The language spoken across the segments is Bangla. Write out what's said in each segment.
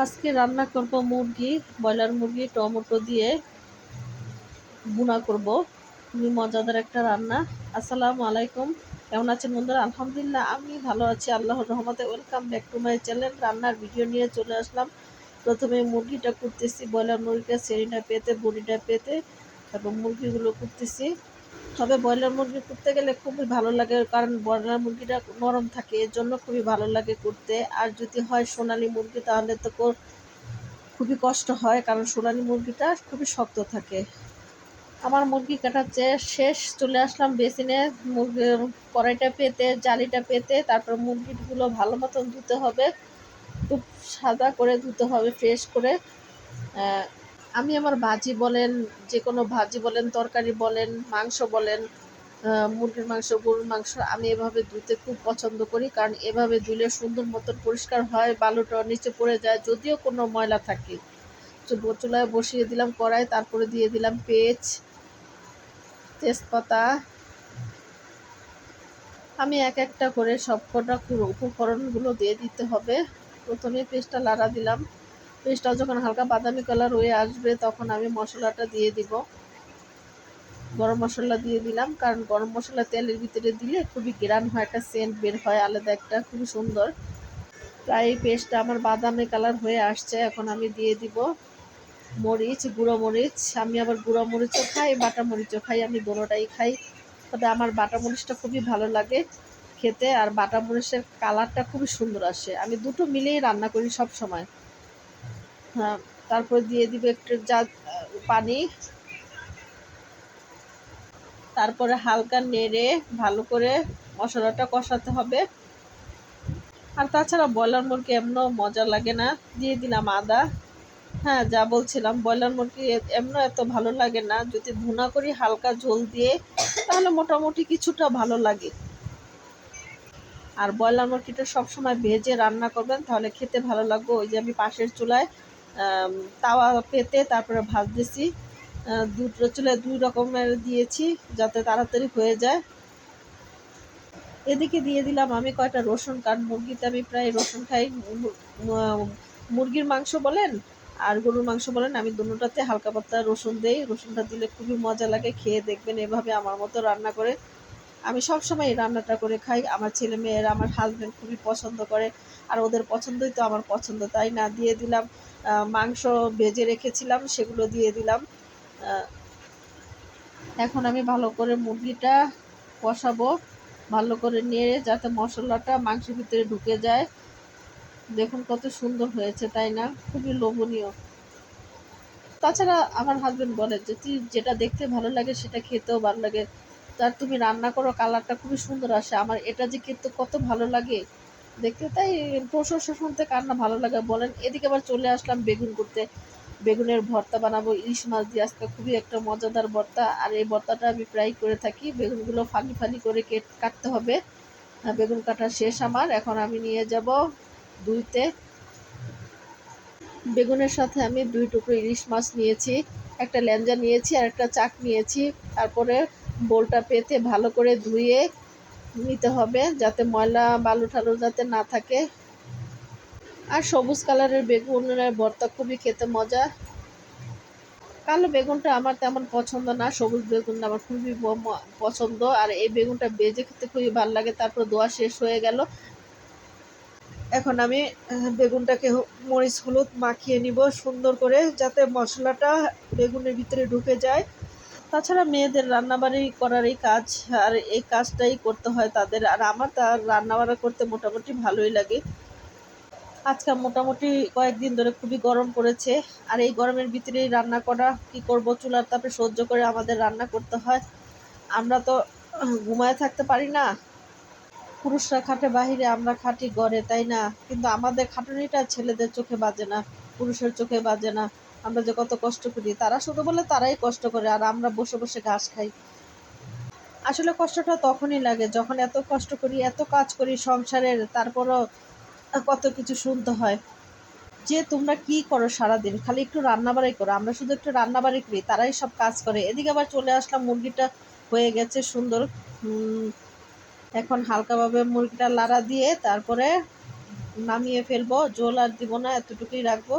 আজকে রান্না করব মুরগি, ব্রয়লার মুরগি, টমেটো দিয়ে বুনা করব। খুবই মজাদার একটা রান্না। আসসালামু আলাইকুম। কেমন আছেন বন্ধুরা? আলহামদুলিল্লাহ, আমি ভালো আছি। আল্লাহর রহমতে welcome back to my channel রান্নার ভিডিও নিয়ে চলে আসলাম। প্রথমে মুরগিটা করতেছি ব্রয়লার মুরগিটা সেরিটা পেতে, বড়িটা পেতে। তারপর মুরগিগুলো করতেছি তবে ব্রয়লার মুরগি করতে গেলে খুবই ভালো লাগে, কারণ ব্রয়লার মুরগিটা নরম থাকে, এর জন্য খুবই ভালো লাগে করতে। আর যদি হয় সোনালি মুরগি, তাহলে তো খুবই কষ্ট হয়, কারণ সোনালি মুরগিটা খুবই শক্ত থাকে। আমার মুরগি কাটাচ্ছে শেষ চলে আসলাম বেসিনে, মুরগি কড়াইটা পেতে, জালিটা পেতে, তারপর মুরগিগুলো ভালো মতন ধুতে হবে। খুব সাদা করে ধুতে হবে, ফ্রেশ করে। আমি আমার ভাজি বলেন যে কোনো ভাজি বলেন, তরকারি বলেন, মাংস বলেন মুরগির মাংস, গরুর মাংস, আমি এভাবে ধুতে খুব পছন্দ করি। কারণ এভাবে ধুলে সুন্দর মতন পরিষ্কার হয়, বালুটা নিচে পড়ে যায়, যদিও কোনো ময়লা থাকে। চুলায় বসিয়ে দিলাম কড়াই, তারপরে দিয়ে দিলাম পেঁচ তেজপাতা। আমি এক একটা করে সবকটা উপকরণগুলো দিয়ে দিতে হবে। প্রথমে পেস্টটা লাড়া দিলাম। পেস্টটা যখন হালকা বাদামি কালার হয়ে আসবে, তখন আমি মশলাটা দিয়ে দিব। গরম মশলা দিয়ে দিলাম, কারণ গরম মশলা তেলের ভিতরে দিলে খুবই গ্রান হয়, একটা সেন্ট বের হয়, আলাদা একটা, খুবই সুন্দর। প্রায় পেস্টটা আমার বাদামি কালার হয়ে আসছে, এখন আমি দিয়ে দিব মরিচ, গুঁড়ো মরিচ। আমি আবার গুঁড়ো মরিচও খাই, বাটা মরিচও খাই, আমি দোনোটাই খাই। তবে আমার বাটা মরিচটা খুবই ভালো লাগে খেতে, আর বাটা মরিচের কালারটা খুবই সুন্দর আসে। আমি দুটো মিলেই রান্না করি সব সময় হ্যাঁ তারপর দিয়ে দিবে একটু যা, পানি। তারপরে হালকা নেড়ে ভালো করে মশলাটা কষাতে হবে। আর তাছাড়া ব্রয়লার মুরগি এমনও মজা লাগে না। দিয়ে দিলাম আদা। হ্যাঁ যা বলছিলাম, ব্রয়লার মুরগি এমন এত ভালো লাগে না। যদি ভুনা করি হালকা ঝোল দিয়ে, তাহলে মোটামুটি কিছুটা ভালো লাগে। আর ব্রয়লার মুরগিটা সবসময় ভেজে রান্না করবেন, তাহলে খেতে ভালো লাগবে। ওই যে আমি পাশের চুলায় তাওয়া পেতে তারপরে ভাজতেছি। দুটো চুলায় দুই রকমের দিয়েছি যাতে তাড়াতাড়ি হয়ে যায়। এদিকে দিয়ে দিলাম আমি কয়টা রসুন, কারণ মুরগিতে আমি প্রায় রসুন খাই। মুরগির মাংস বলেন আর গরুর মাংস বলেন, আমি দুটোটাতে হালকা পাতলা রসুন দেই। রসুনটা দিলে খুবই মজা লাগে, খেয়ে দেখবেন এভাবে আমার মতো রান্না করে। আমি সব সময় এই রান্নাটা করে খাই। আমার ছেলে মেয়েরা, আমার হাজব্যান্ড খুবই পছন্দ করে। আর ওদের পছন্দই তো আমার পছন্দ, তাই না? দিয়ে দিলাম মাংস ভেজে রেখেছিলাম, সেগুলো দিয়ে দিলাম। এখন আমি ভালো করে মুরগিটা কষাবো, ভালো করে নেড়ে যাতে মশলাটা মাংসের ভিতরে ঢুকে যায়। দেখুন কত সুন্দর হয়েছে, তাই না? খুবই লোভনীয়। তাছাড়া আমার হাজব্যান্ড বলে যে, তুই যেটা দেখতে ভালো লাগে সেটা খেতেও ভালো লাগে। তার তুমি রান্না করো কালারটা খুবই সুন্দর আসে। আমার এটা যে খেতে কত ভালো লাগে দেখতে তাই প্রশংসা শুনতে কার না ভালো লাগে? বলেন, এদিকে আবার চলে আসলাম বেগুন করতে। বেগুনের ভর্তা বানাবো, ইলিশ মাছ দিয়ে। আজকে খুবই একটা মজাদার ভর্তা। আর এই ভর্তাটা আমি প্রায় করে থাকি। বেগুনগুলো ফালি ফালি করে কেট কাটতে হবে। বেগুন কাটা শেষ আমার। এখন আমি নিয়ে যাব দুইতে বেগুনের সাথে আমি দুই টুকরো ইলিশ মাছ নিয়েছি, একটা ল্যাঞ্জা নিয়েছি আর একটা চাক নিয়েছি। তারপরে বোলটা পেতে ভালো করে ধুয়ে নিতে হবে যাতে ময়লা, বালু ঠালু যাতে না থাকে। আর সবুজ কালারের বেগুনের ভর্তা খুবই খেতে মজা। কালো বেগুনটা আমার তেমন পছন্দ না, সবুজ বেগুনটা আমার খুবই পছন্দ। আর এই বেগুনটা বেজে খেতে খুবই ভালো লাগে, তারপর দোয়া শেষ হয়ে গেল। এখন আমি বেগুনটাকে মরিচ, হলুদ মাখিয়ে নিব সুন্দর করে, যাতে মশলাটা বেগুনের ভিতরে ঢুকে যায়। তাছাড়া মেয়েদের রান্নাবাড়ি করার এই কাজ আর এই কাজটাই করতে হয় তাদের। আর আমার তার রান্নাবাড়া করতে মোটামুটি ভালোই লাগে। আজকাল মোটামুটি কয়েকদিন ধরে খুবই গরম পড়েছে। আর এই গরমের ভিতরেই রান্না করা, কি করব, চুলার তাপে সহ্য করে আমাদের রান্না করতে হয়। আমরা তো ঘুমায় থাকতে পারি না। পুরুষরা খাটে, বাহিরে আমরা খাটি গড়ে তাই না? কিন্তু আমাদের খাটুনিটা ছেলেদের চোখে বাজে না, পুরুষের চোখে বাজে না। আমরা যে কত কষ্ট করি, তারা শুধু বলে তারাই কষ্ট করে আর আমরা বসে বসে ঘাস খাই। আসলে কষ্টটা তখনই লাগে যখন এত কষ্ট করি, এত কাজ করি সংসারের, তারপরও কত কিছু শুনতে হয়। যে তোমরা কি করো সারাদিন, খালি একটু রান্নাবাড়ি করো, আমরা শুধু একটু রান্নাবাড়ি করি, তারাই সব কাজ করে। এদিকে আবার চলে আসলাম, মুরগিটা হয়ে গেছে সুন্দর। এখন হালকাভাবে মুরগিটা লাড়া দিয়ে তারপরে নামিয়ে ফেলব, জল আর দিব না, এতটুকুই রাখব।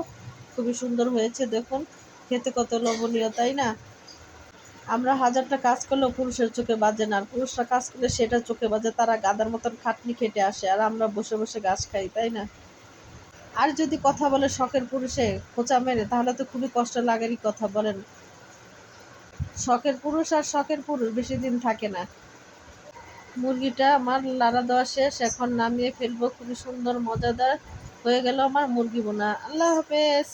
খুবই সুন্দর হয়েছে, দেখুন। খেতে কত লোভনীয়, তাই না? আমরা হাজারটা কাজ করলেও পুরুষের চোখে বাজে না, আর পুরুষরা কাজ করলে সেটা চোখে বাজে, তারা গাদার মতন খাটনি খেটে আসে, আর আমরা বসে বসে ঘাস খাই, তাই না? আর যদি কথা বলে শখের পুরুষে খোঁচা মেরে, তাহলে তো খুবই কষ্ট লাগারই কথা, বলেন। শখের পুরুষ আর শখের পুরুষ, বেশি দিন থাকে না। মুরগিটা আমার লাড়া দেওয়া শেষ, এখন নামিয়ে ফেলব, খুবই সুন্দর, মজাদার। হয়ে গেল আমার মুরগি বোনা। আল্লাহ হাফেজ।